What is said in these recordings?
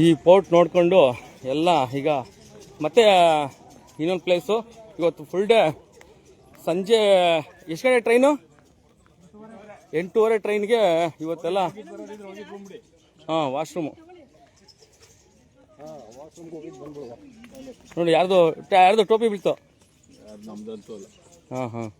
ಈ ಪೋರ್ಟ್ ನೋಡಿಕೊಂಡು ಎಲ್ಲ ಈಗ ಮತ್ತೆ ಇನ್ನೊಂದು ಪ್ಲೇಸು ಇವತ್ತು ಫುಲ್ ಡೇ ಸಂಜೆ ಎಷ್ಟು ಗಂಟೆ ಟ್ರೈನು ಎಂಟೂವರೆ ಟ್ರೈನ್ಗೆ ಇವತ್ತೆಲ್ಲ, ಹಾಂ ವಾಶ್ರೂಮು ನೋಡಿ, ಯಾರ್ದು ಯಾರ್ದು ಟೋಪಿ ಬೀಳ್ತು? ಹಾಂ ಅಲ್ಲ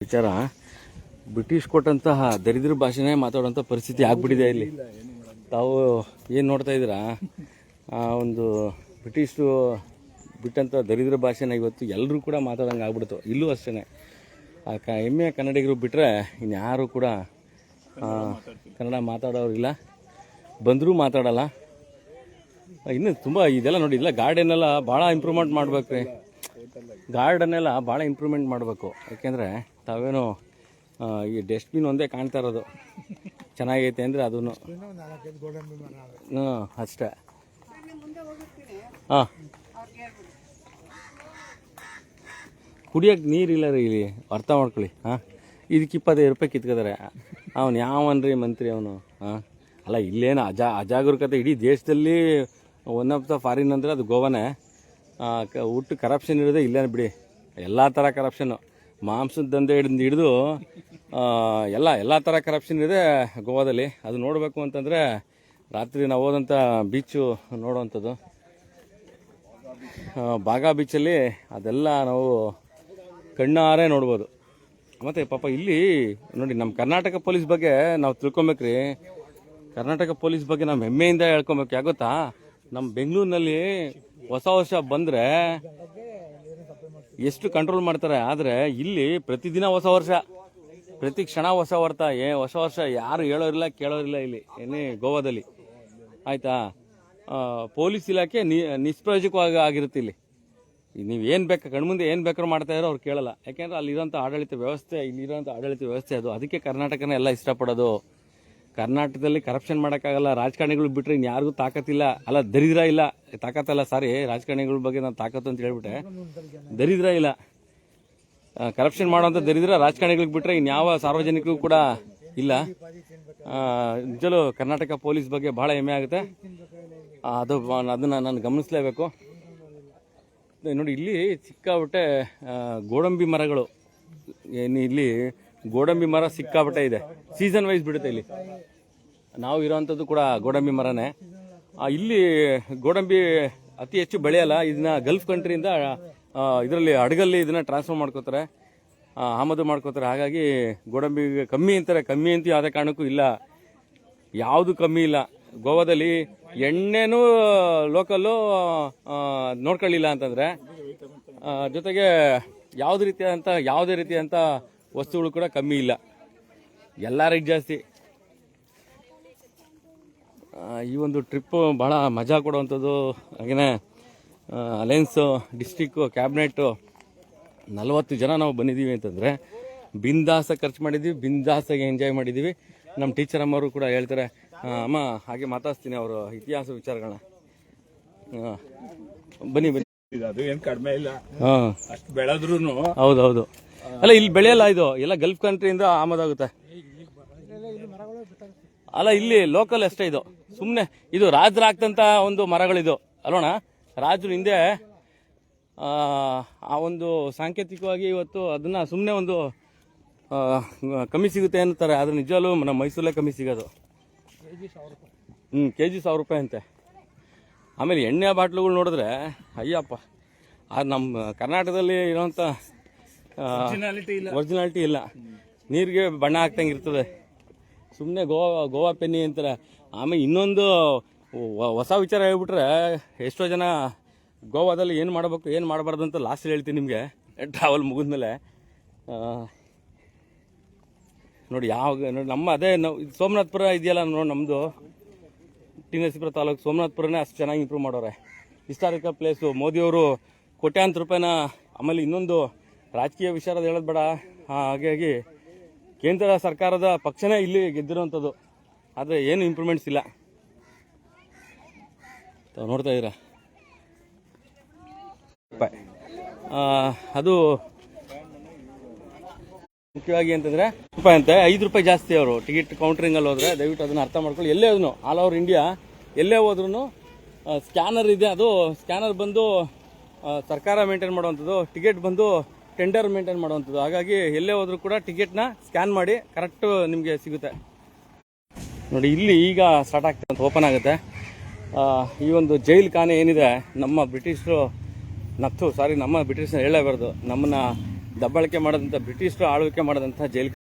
ವಿಚಾರ. ಬ್ರಿಟಿಷ್ ಕೊಟ್ಟಂತಹ ದರಿದ್ರ ಭಾಷೆನೇ ಮಾತಾಡುವಂತ ಪರಿಸ್ಥಿತಿ ಆಗ್ಬಿಟ್ಟಿದೆ ಇಲ್ಲಿ. ತಾವು ಏನು ನೋಡ್ತಾ ಇದ್ದೀರಾ? ಒಂದು ಬ್ರಿಟಿಷು ಬಿಟ್ಟಂಥ ದರಿದ್ರ ಭಾಷೆನ ಇವತ್ತು ಎಲ್ಲರೂ ಕೂಡ ಮಾತಾಡೋಂಗೆ ಆಗ್ಬಿಡ್ತು. ಇಲ್ಲೂ ಅಷ್ಟೇ ಆ, ಕ, ಹೆಮ್ಮೆಯ ಕನ್ನಡಿಗರು ಬಿಟ್ಟರೆ ಇನ್ಯಾರು ಕೂಡ ಕನ್ನಡ ಮಾತಾಡೋರಿಲ್ಲ ಬಂದರೂ ಮಾತಾಡಲ್ಲ. ಇನ್ನು ತುಂಬ ಇದೆಲ್ಲ ನೋಡಿ, ಇಲ್ಲ, ಗಾರ್ಡನ್ನೆಲ್ಲ ಭಾಳ ಇಂಪ್ರೂವ್ಮೆಂಟ್ ಮಾಡ್ಬೇಕು ರೀ. ಗಾರ್ಡನ್ನೆಲ್ಲ ಭಾಳ ಇಂಪ್ರೂವ್ಮೆಂಟ್ ಮಾಡಬೇಕು. ಯಾಕೆಂದರೆ ತಾವೇನು ಈ ಡಸ್ಟ್ಬಿನ್ ಒಂದೇ ಕಾಣ್ತಾ ಇರೋದು. ಚೆನ್ನಾಗೈತೆ ಅಂದರೆ ಅದೂ ಹ್ಞೂ, ಅಷ್ಟೇ. ಹಾಂ. ಕುಡಿಯೋಕೆ ನೀರಿಲ್ಲ ರೀ ಇಲ್ಲಿ. ಅರ್ಥ ಮಾಡ್ಕೊಳ್ಳಿ, ಹಾಂ. ಇದಕ್ಕೆ ಇಪ್ಪತ್ತೈದು ರೂಪಾಯಿ ಕಿತ್ಕೋತಾರೆ. ಅವನು ಯಾವನ್ರಿ ಮಂತ್ರಿ ಅವನು, ಹಾಂ. ಅಲ್ಲ, ಇಲ್ಲೇನು ಅಜಾ, ಅಜಾಗರೂಕತೆ ಇಡೀ ದೇಶದಲ್ಲಿ ಒನ್ ಆಫ್ ದ ಫಾರಿನ್ ಅಂದರೆ ಅದು ಗೋವಾನೇ. ಒಟ್ಟು ಕರಪ್ಷನ್ ಇರೋದೇ ಇಲ್ಲೇನು ಬಿಡಿ. ಎಲ್ಲ ಥರ ಕರಪ್ಷನ್ನು ಮಾಂಸದ ದಂಧೆ ಹಿಡಿದು ಹಿಡಿದು ಎಲ್ಲ ಎಲ್ಲ ಥರ ಕರಪ್ಷನ್ ಇದೆ ಗೋವಾದಲ್ಲಿ. ಅದು ನೋಡಬೇಕು ಅಂತಂದರೆ ರಾತ್ರಿ ನಾವು ಹೋದಂಥ ಬೀಚು ನೋಡುವಂಥದ್ದು. ಬಾಗಾ ಬೀಚಲ್ಲಿ ಅದೆಲ್ಲ ನಾವು ಕಣ್ಣಾರೆ ನೋಡ್ಬೋದು. ಮತ್ತು ಪಾಪ ಇಲ್ಲಿ ನೋಡಿ ನಮ್ಮ ಕರ್ನಾಟಕ ಪೊಲೀಸ್ ಬಗ್ಗೆ ನಾವು ತಿಳ್ಕೊಬೇಕ್ರಿ. ಕರ್ನಾಟಕ ಪೊಲೀಸ್ ಬಗ್ಗೆ ನಮ್ಮ ಹೆಮ್ಮೆಯಿಂದ ಹೇಳ್ಕೊಬೇಕು. ಗೊತ್ತಾ? ನಮ್ಮ ಬೆಂಗಳೂರಿನಲ್ಲಿ ಹೊಸ ವರ್ಷ ಬಂದರೆ ಎಷ್ಟು ಕಂಟ್ರೋಲ್ ಮಾಡ್ತಾರೆ, ಆದರೆ ಇಲ್ಲಿ ಪ್ರತಿದಿನ ಹೊಸ ವರ್ಷ. ಪ್ರತಿ ಕ್ಷಣ ಹೊಸ ವರ್ತ, ಏ ಹೊಸ ವರ್ಷ ಯಾರು ಹೇಳೋರಿಲ್ಲ, ಕೇಳೋರಿಲ್ಲ ಇಲ್ಲಿ, ಏನೇ ಗೋವಾದಲ್ಲಿ. ಆಯ್ತಾ? ಪೊಲೀಸ್ ಇಲಾಖೆ ನಿ, ನಿಷ್ಪ್ರಯೋಜಕವಾಗಿ ಆಗಿರುತ್ತೆ ಇಲ್ಲಿ. ನೀವು ಏನು ಬೇಕು ಕಣ್ಮುಂದೆ ಏನು ಬೇಕಾದ್ರೂ ಮಾಡ್ತಾ ಇರೋ ಅವ್ರು ಕೇಳಲ್ಲ. ಯಾಕೆಂದ್ರೆ ಅಲ್ಲಿರೋಂಥ ಆಡಳಿತ ವ್ಯವಸ್ಥೆ, ಇಲ್ಲಿರೋಂಥ ಆಡಳಿತ ವ್ಯವಸ್ಥೆ ಅದು. ಅದಕ್ಕೆ ಕರ್ನಾಟಕನ ಎಲ್ಲ ಇಷ್ಟಪಡೋದು. ಕರ್ನಾಟಕದಲ್ಲಿ ಕರಪ್ಷನ್ ಮಾಡೋಕ್ಕಾಗಲ್ಲ, ರಾಜಕಾರಣಿಗಳು ಬಿಟ್ಟರೆ ಇನ್ಯಾರಿಗೂ ತಾಕತ್ತಿಲ್ಲ. ಅಲ್ಲ, ದರಿದ್ರ ಇಲ್ಲ. ತಾಕತ್ತಲ್ಲ ಸಾರಿ ರಾಜಕಾರಣಿಗಳ ಬಗ್ಗೆ ನಾನು ತಾಕತ್ತು ಅಂತ ಹೇಳ್ಬಿಟ್ಟೆ. ದರಿದ್ರ ಇಲ್ಲ. ಕರಪ್ಷನ್ ಮಾಡುವಂಥ ದರಿದ್ರ ರಾಜಕಾರಣಿಗಳಿಗೆ ಬಿಟ್ಟರೆ ಇನ್ಯಾವ ಸಾರ್ವಜನಿಕರಿಗೂ ಕೂಡ ಇಲ್ಲ. ನಿಜಲು ಕರ್ನಾಟಕ ಪೊಲೀಸ್ ಬಗ್ಗೆ ಭಾಳ ಹೆಮ್ಮೆ ಆಗುತ್ತೆ. ಅದು ಅದನ್ನು ನಾನು ಗಮನಿಸಲೇಬೇಕು. ನೋಡಿ, ಇಲ್ಲಿ ಸಿಕ್ಕಾಬಿಟ್ಟೆ ಗೋಡಂಬಿ ಮರಗಳು. ಏನು ಇಲ್ಲಿ ಗೋಡಂಬಿ ಮರ ಸಿಕ್ಕಾಬಟ್ಟೆ ಇದೆ. ಸೀಸನ್ ವೈಸ್ ಬಿಡುತ್ತೆ ಇಲ್ಲಿ. ನಾವು ಇರೋವಂಥದ್ದು ಕೂಡ ಗೋಡಂಬಿ ಮರನೇ. ಇಲ್ಲಿ ಗೋಡಂಬಿ ಅತಿ ಹೆಚ್ಚು ಬೆಳೆಯಲ್ಲ, ಇದನ್ನ ಗಲ್ಫ್ ಕಂಟ್ರಿಯಿಂದ ಇದರಲ್ಲಿ ಹಡಗಲ್ಲಿ ಇದನ್ನ ಟ್ರಾನ್ಸ್ಫರ್ ಮಾಡ್ಕೋತಾರೆ. ಆಮದು ಮಾಡ್ಕೋತಾರೆ. ಹಾಗಾಗಿ ಗೋಡಂಬಿ ಕಮ್ಮಿ ಅಂತಾರೆ. ಕಮ್ಮಿ ಅಂತ ಯಾವುದೇ ಕಾರಣಕ್ಕೂ ಇಲ್ಲ. ಯಾವುದು ಕಮ್ಮಿ ಇಲ್ಲ. ಗೋವಾದಲ್ಲಿ ಎಣ್ಣೆನೂ ಲೋಕಲ್ಲು ನೋಡ್ಕೊಳ್ಳಿಲ್ಲ ಅಂತಂದರೆ ಜೊತೆಗೆ ಯಾವುದೇ ರೀತಿಯಾದಂಥ ಯಾವುದೇ ರೀತಿಯಾದಂಥ ವಸ್ತುಗಳು ಕೂಡ ಕಮ್ಮಿ ಇಲ್ಲ. ಎಲ್ಲ ರೇಟ್ ಜಾಸ್ತಿ. ಈ ಒಂದು ಟ್ರಿಪ್ಪು ಭಾಳ ಮಜಾ ಕೊಡುವಂಥದ್ದು. ಹಾಗೆಯೇ ಅಲಯನ್ಸು ಡಿಸ್ಟಿಕ್ಕು ಕ್ಯಾಬಿನೆಟ್ಟು ನಲವತ್ತು ಜನ ನಾವು ಬಂದಿದ್ದೀವಿ ಅಂತಂದರೆ ಬಿಂದಾಸ ಖರ್ಚು ಮಾಡಿದ್ದೀವಿ ಬಿಂದಾಸಾಗಿ ಎಂಜಾಯ್ ಮಾಡಿದ್ದೀವಿ. ನಮ್ಮ ಟೀಚರ್ ಅಮ್ಮವರು ಕೂಡ ಹೇಳ್ತಾರೆ ಅಮ್ಮ ಹಾಗೆ ಮಾತಾಡ್ತೀನಿ ಅವರು ಇತಿಹಾಸ ವಿಚಾರಗಳನ್ನ ಬನ್ನಿ ಬನ್ನಿ. ಅದು ಏನು ಕಡಿಮೆ ಇಲ್ಲ. ಹಾಂ. ಅಷ್ಟು ಬೆಳೆದ್ರೂ ಹೌದೌದು. ಹೌದು ಅಲ್ಲ ಇಲ್ಲಿ ಬೆಳೆಯಲ್ಲ ಇದು. ಎಲ್ಲ ಗಲ್ಫ್ ಕಂಟ್ರಿಯಿಂದ ಆಮದಾಗುತ್ತೆ. ಅಲ್ಲ ಇಲ್ಲಿ ಲೋಕಲ್ ಅಷ್ಟೇ ಇದು. ಸುಮ್ಮನೆ ಇದು ರಾಜರು ಹಾಕ್ತಂತ ಒಂದು ಮರಗಳಿದು. ಅಲ್ಲೋಣ ರಾಜರು ಹಿಂದೆ ಆ, ಒಂದು ಸಾಂಕೇತಿಕವಾಗಿ ಇವತ್ತು ಅದನ್ನ ಸುಮ್ಮನೆ ಒಂದು ಕಮ್ಮಿ ಸಿಗುತ್ತೆ ಅಂತಾರೆ ಆದ್ರೆ ನಿಜವಲ್ಲೂ ನಮ್ಮ ಮೈಸೂರಲ್ಲೇ ಕಮ್ಮಿ ಸಿಗೋದು. ಹ್ಞೂ ಕೆ ಜಿ ಸಾವಿರ ರೂಪಾಯಿ ಅಂತೆ. ಆಮೇಲೆ ಎಣ್ಣೆ ಬಾಟ್ಲುಗಳು ನೋಡಿದ್ರೆ ಅಯ್ಯಪ್ಪ. ಆ ನಮ್ಮ ಕರ್ನಾಟಕದಲ್ಲಿ ಇರೋಂಥ. ಒರಿಜಿನಾಲಿಟಿ ಇಲ್ಲ. ನೀರಿಗೆ ಬಣ್ಣ ಹಾಕ್ದಂಗೆ ಇರ್ತದೆ. ಸುಮ್ಮನೆ ಗೋವಾ ಗೋವಾ ಪೆನ್ನಿ ಅಂತಾರೆ. ಆಮೇಲೆ ಇನ್ನೊಂದು ಹೊಸ ವಿಚಾರ ಹೇಳ್ಬಿಟ್ರೆ ಎಷ್ಟೋ ಜನ ಗೋವಾದಲ್ಲಿ ಏನು ಮಾಡಬೇಕು, ಏನು ಮಾಡಬಾರ್ದು ಅಂತ ಲಾಸ್ಟ್ ಹೇಳ್ತೀನಿ ನಿಮಗೆ. ಟ್ರಾವೆಲ್ ಮುಗಿದ್ಮೇಲೆ. ನೋಡಿ ಯಾವ, ನೋಡಿ ನಮ್ಮ ಅದೇ ಇದು ಸೋಮನಾಥ್ಪುರ ಇದೆಯಲ್ಲ ನೋಡಿ ನಮ್ಮದು ಟಿ ನರಸೀಪುರ ತಾಲೂಕು ಸೋಮನಾಥ್ಪುರನೇ ಅಷ್ಟು ಚೆನ್ನಾಗಿ ಇಂಪ್ರೂವ್ ಮಾಡೋರೆ. ಹಿಸ್ಟಾರಿಕಲ್ ಪ್ಲೇಸು ಮೋದಿಯವರು ಕೋಟ್ಯಾಂತರ ರೂಪಾಯಿನ ಆಮೇಲೆ ಇನ್ನೊಂದು ರಾಜಕೀಯ ವಿಚಾರದ ಹೇಳೋದು ಬೇಡ. ಹಾಗಾಗಿ ಕೇಂದ್ರ ಸರ್ಕಾರದ ಪಕ್ಷನೇ ಇಲ್ಲಿ ಗೆದ್ದಿರುವಂಥದ್ದು. ಆದರೆ ಏನು ಇಂಪ್ರೂವ್ಮೆಂಟ್ಸ್ ಇಲ್ಲ. ತಾವು ನೋಡ್ತಾ ಇದ್ದೀರಾ? ಅದು ಮುಖ್ಯವಾಗಿ ಅಂತಂದರೆ ರೂಪಾಯಿ ಅಂತೆ. ಐದು ರೂಪಾಯಿ ಜಾಸ್ತಿ ಅವರು. ಟಿಕೆಟ್ ಕೌಂಟ್ರಿಂಗಲ್ಲಿ ಹೋದರೆ ದಯವಿಟ್ಟು ಅದನ್ನು ಅರ್ಥ ಮಾಡ್ಕೊಳ್ಳಿ. ಎಲ್ಲೇ ಅದನ್ನು ಆಲ್ ಓವರ್ ಇಂಡಿಯಾ ಎಲ್ಲೇ ಹೋದ್ರೂ ಸ್ಕ್ಯಾನರ್ ಇದೆ. ಅದು ಸ್ಕ್ಯಾನರ್ ಬಂದು ಸರ್ಕಾರ ಮೇಂಟೈನ್ ಮಾಡುವಂಥದ್ದು. ಟಿಕೆಟ್ ಬಂದು ಟೆಂಡರ್ ಮೇಂಟೈನ್ ಮಾಡುವಂಥದ್ದು. ಹಾಗಾಗಿ ಎಲ್ಲೇ ಹೋದರೂ ಕೂಡ ಟಿಕೆಟ್ನ ಸ್ಕ್ಯಾನ್ ಮಾಡಿ ಕರೆಕ್ಟ್ ನಿಮಗೆ ಸಿಗುತ್ತೆ. ನೋಡಿ, ಇಲ್ಲಿ ಈಗ ಸ್ಟಾರ್ಟ್ ಆಗ್ತದೆ ಅಂತ ಓಪನ್ ಆಗುತ್ತೆ. ಈ ಒಂದು ಜೈಲ್ ಖಾನೆ ಏನಿದೆ, ನಮ್ಮ ಬ್ರಿಟಿಷರು ನತ್ತು ಸಾರಿ ನಮ್ಮ ಬ್ರಿಟಿಷ್ ಹೇಳಲೇಬಾರ್ದು. ನಮ್ಮನ್ನ ದಬ್ಬಾಳಿಕೆ ಮಾಡಿದಂಥ, ಬ್ರಿಟಿಷರು ಆಳ್ವಿಕೆ ಮಾಡಿದಂಥ ಜೈಲ್